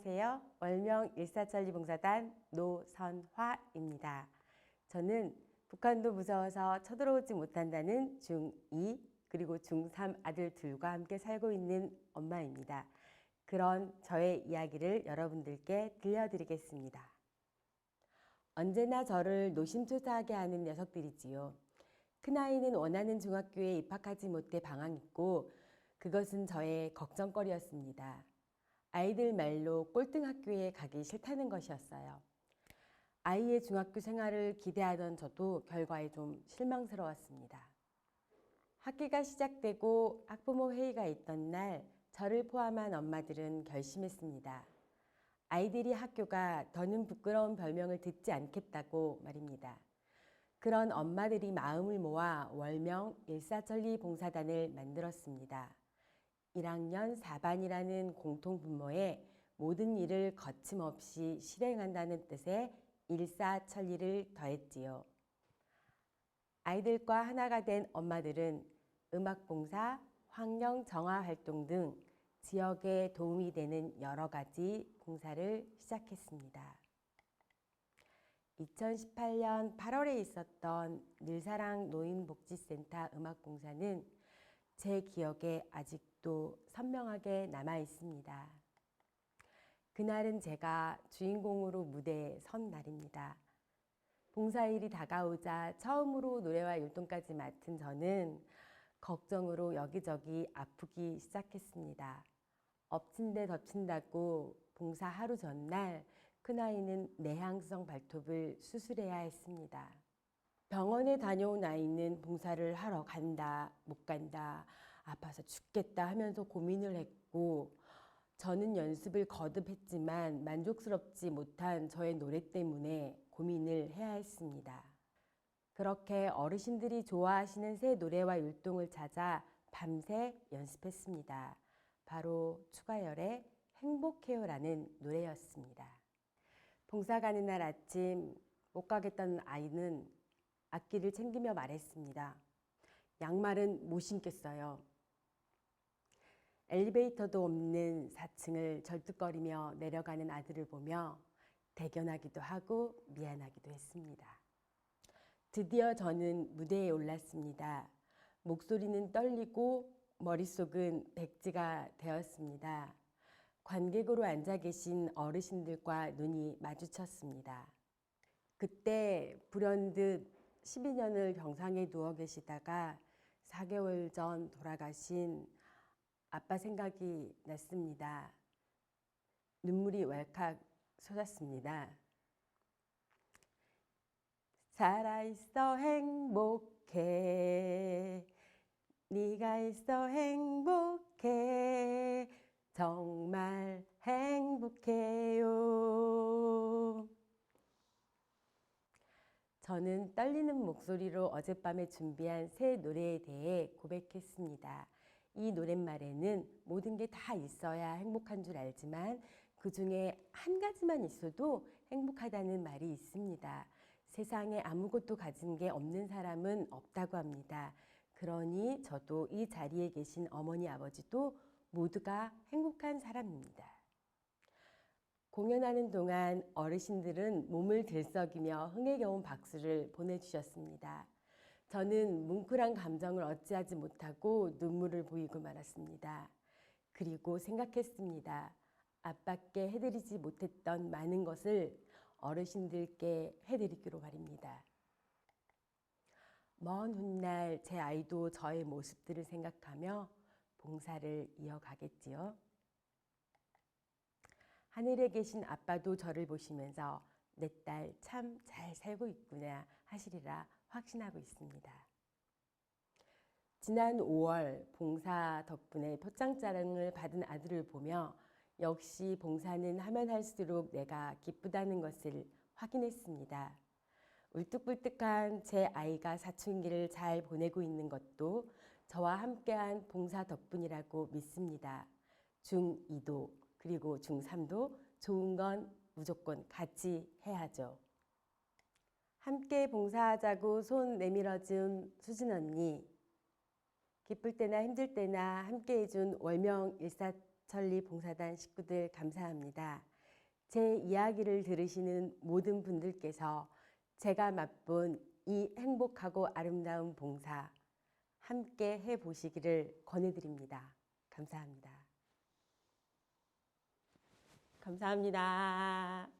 안녕하세요. 월명 일사천리봉사단 노선화입니다. 저는 북한도 무서워서 쳐들어오지 못한다는 중2 그리고 중3 아들 둘과 함께 살고 있는 엄마입니다. 그런 저의 이야기를 여러분들께 들려드리겠습니다. 언제나 저를 노심초사하게 하는 녀석들이지요. 큰아이는 원하는 중학교에 입학하지 못해 방황했고 그것은 저의 걱정거리였습니다. 아이들 말로 꼴등 학교에 가기 싫다는 것이었어요. 아이의 중학교 생활을 기대하던 저도 결과에 좀 실망스러웠습니다. 학기가 시작되고 학부모 회의가 있던 날 저를 포함한 엄마들은 결심했습니다. 아이들이 학교가 더는 부끄러운 별명을 듣지 않겠다고 말입니다. 그런 엄마들이 마음을 모아 월명 일사천리 봉사단을 만들었습니다. 1학년 4반이라는 공통분모에 모든 일을 거침없이 실행한다는 뜻의 일사천리를 더했지요. 아이들과 하나가 된 엄마들은 음악봉사, 환경정화 활동 등 지역에 도움이 되는 여러 가지 봉사를 시작했습니다. 2018년 8월에 있었던 늘사랑 노인복지센터 음악봉사는 제 기억에 아직도 선명하게 남아 있습니다. 그날은 제가 주인공으로 무대에 선 날입니다. 봉사일이 다가오자 처음으로 노래와 율동까지 맡은 저는 걱정으로 여기저기 아프기 시작했습니다. 엎친 데 덮친다고 봉사 하루 전날 큰아이는 내향성 발톱을 수술해야 했습니다. 병원에 다녀온 아이는 봉사를 하러 간다, 못 간다, 아파서 죽겠다 하면서 고민을 했고, 저는 연습을 거듭했지만 만족스럽지 못한 저의 노래 때문에 고민을 해야 했습니다. 그렇게 어르신들이 좋아하시는 새 노래와 율동을 찾아 밤새 연습했습니다. 바로 추가열의 행복해요라는 노래였습니다. 봉사 가는 날 아침 못 가겠다는 아이는 악기를 챙기며 말했습니다. 양말은 못 신겠어요. 엘리베이터도 없는 4층을 절뚝거리며 내려가는 아들을 보며 대견하기도 하고 미안하기도 했습니다. 드디어 저는 무대에 올랐습니다. 목소리는 떨리고 머릿속은 백지가 되었습니다. 관객으로 앉아 계신 어르신들과 눈이 마주쳤습니다. 그때 불현듯 12년을 병상에 누워 계시다가 4개월 전 돌아가신 아빠 생각이 났습니다. 눈물이 왈칵 솟았습니다. 살아있어 행복해 네가 있어 행복해 정말 행복해요 저는 떨리는 목소리로 어젯밤에 준비한 새 노래에 대해 고백했습니다. 이 노랫말에는 모든 게 다 있어야 행복한 줄 알지만 그 중에 한 가지만 있어도 행복하다는 말이 있습니다. 세상에 아무것도 가진 게 없는 사람은 없다고 합니다. 그러니 저도 이 자리에 계신 어머니 아버지도 모두가 행복한 사람입니다. 공연하는 동안 어르신들은 몸을 들썩이며 흥에 겨운 박수를 보내주셨습니다. 저는 뭉클한 감정을 어찌하지 못하고 눈물을 보이고 말았습니다. 그리고 생각했습니다. 아빠께 해드리지 못했던 많은 것을 어르신들께 해드리기로 바랍니다. 먼 훗날 제 아이도 저의 모습들을 생각하며 봉사를 이어가겠지요. 하늘에 계신 아빠도 저를 보시면서 내 딸 참 잘 살고 있구나 하시리라 확신하고 있습니다. 지난 5월 봉사 덕분에 표창자랑을 받은 아들을 보며 역시 봉사는 하면 할수록 내가 기쁘다는 것을 확인했습니다. 울뚝불뚝한 제 아이가 사춘기를 잘 보내고 있는 것도 저와 함께한 봉사 덕분이라고 믿습니다. 중2도 그리고 중3도 좋은 건 무조건 같이 해야죠. 함께 봉사하자고 손 내밀어준 수진 언니. 기쁠 때나 힘들 때나 함께 해준 월명 일사 천리 봉사단 식구들 감사합니다. 제 이야기를 들으시는 모든 분들께서 제가 맛본 이 행복하고 아름다운 봉사 함께 해 보시기를 권해드립니다. 감사합니다. 감사합니다.